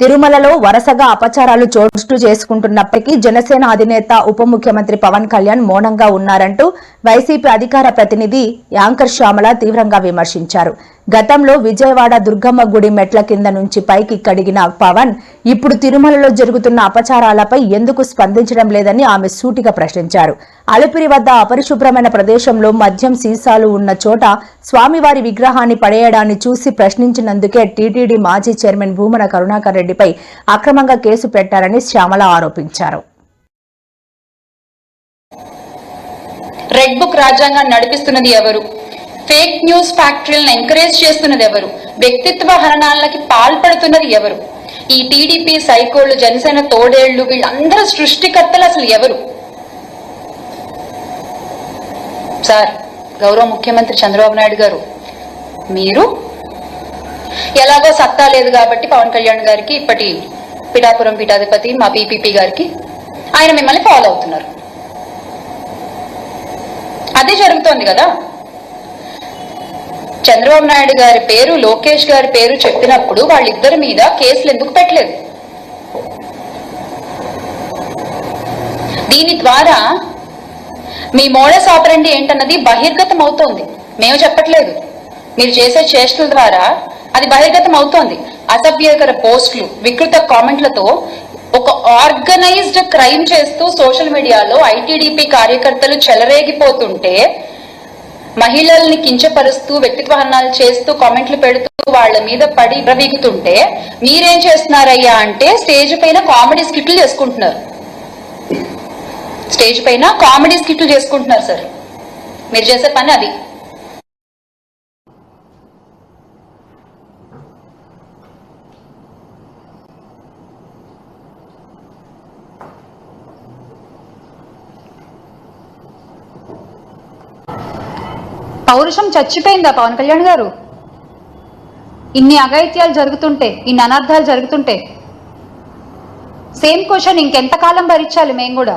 తిరుమలలో వరుసగా అపచారాలు చోటు చేసుకుంటున్నప్పటికీ జనసేన అధినేత ఉప ముఖ్యమంత్రి పవన్ కళ్యాణ్ మౌనంగా ఉన్నారంటూ వైసీపీ అధికార ప్రతినిధి యాంకర్ శ్యామల తీవ్రంగా విమర్శించారు. గతంలో విజయవాడ దుర్గమ్మ గుడి మెట్ల కింద నుంచి పైకి కడిగిన పవన్ ఇప్పుడు తిరుమలలో జరుగుతున్న అపచారాలపై ఎందుకు స్పందించడం లేదని ఆమె సూటిగా ప్రశ్నించారు. అలిపిరి వద్ద అపరిశుభ్రమైన ప్రదేశంలో మద్యం సీసాలు ఉన్న చోట స్వామివారి విగ్రహాన్ని పడేయడాన్ని చూసి ప్రశ్నించినందుకే టీటీడీ మాజీ చైర్మన్ భూమన కరుణాకర్ రెడ్డిపై అక్రమంగా కేసు పెట్టారని శ్యామల ఆరోపించారు. రెడ్ బుక్ రాజ్యాంగాన్ని నడిపిస్తున్నది ఎవరు? ఫేక్ న్యూస్ ఫ్యాక్టరీలను ఎంకరేజ్ చేస్తున్నది ఎవరు? వ్యక్తిత్వ హరణాలకి పాల్పడుతున్నది ఎవరు? ఈ టీడీపీ సైకోళ్ళు జనసేన తోడేళ్ళు వీళ్ళందరూ సృష్టికర్తలు అసలు ఎవరు? సార్ గౌరవ ముఖ్యమంత్రి చంద్రబాబు నాయుడు గారు మీరు? ఎలాగో సత్తా లేదు కాబట్టి పవన్ కళ్యాణ్ గారికి ఇప్పటి పిఠాపురం పీఠాధిపతి మా పీపీపీ గారికి ఆయన మిమ్మల్ని ఫాలో అవుతున్నారు. అదే జరుగుతోంది కదా. చంద్రబాబు నాయుడు గారి పేరు లోకేష్ గారి పేరు చెప్పినప్పుడు వాళ్ళిద్దరి మీద కేసులు ఎందుకు పెట్టలేదు? దీని ద్వారా మీ మోడస్ ఆపరండి ఏంటన్నది బహిర్గతం అవుతోంది మేము చెప్పట్లేదు. మీరు చేసే చేష్టల ద్వారా అది బహిర్గతం అవుతోంది అసభ్యకర పోస్టులు వికృత కామెంట్లతో ఒక ఆర్గనైజ్డ్ క్రైమ్ చేస్తూ సోషల్ మీడియాలో ఐటీడీపీ కార్యకర్తలు చెలరేగిపోతుంటే మహిళల్ని కించపరుస్తూ వ్యక్తిత్వ హనాలు చేస్తూ కామెంట్లు పెడుతూ వాళ్ళ మీద పడి ప్రవీగుతుంటే మీరేం చేస్తున్నారయ్యా అంటే స్టేజ్ పైన కామెడీ స్కిట్లు చేసుకుంటున్నారు. స్టేజ్ పైన కామెడీ స్కిట్లు చేసుకుంటున్నారు సార్. మీరు చేసే పని అది. పౌరుషం చచ్చిపోయిందా పవన్ కళ్యాణ్ గారు? ఇన్ని అఘాయిత్యాలు జరుగుతుంటే ఇన్ని అనర్థాలు జరుగుతుంటే సేమ్ క్వశ్చన్ ఇంకెంతకాలం భరించాలి మేము కూడా?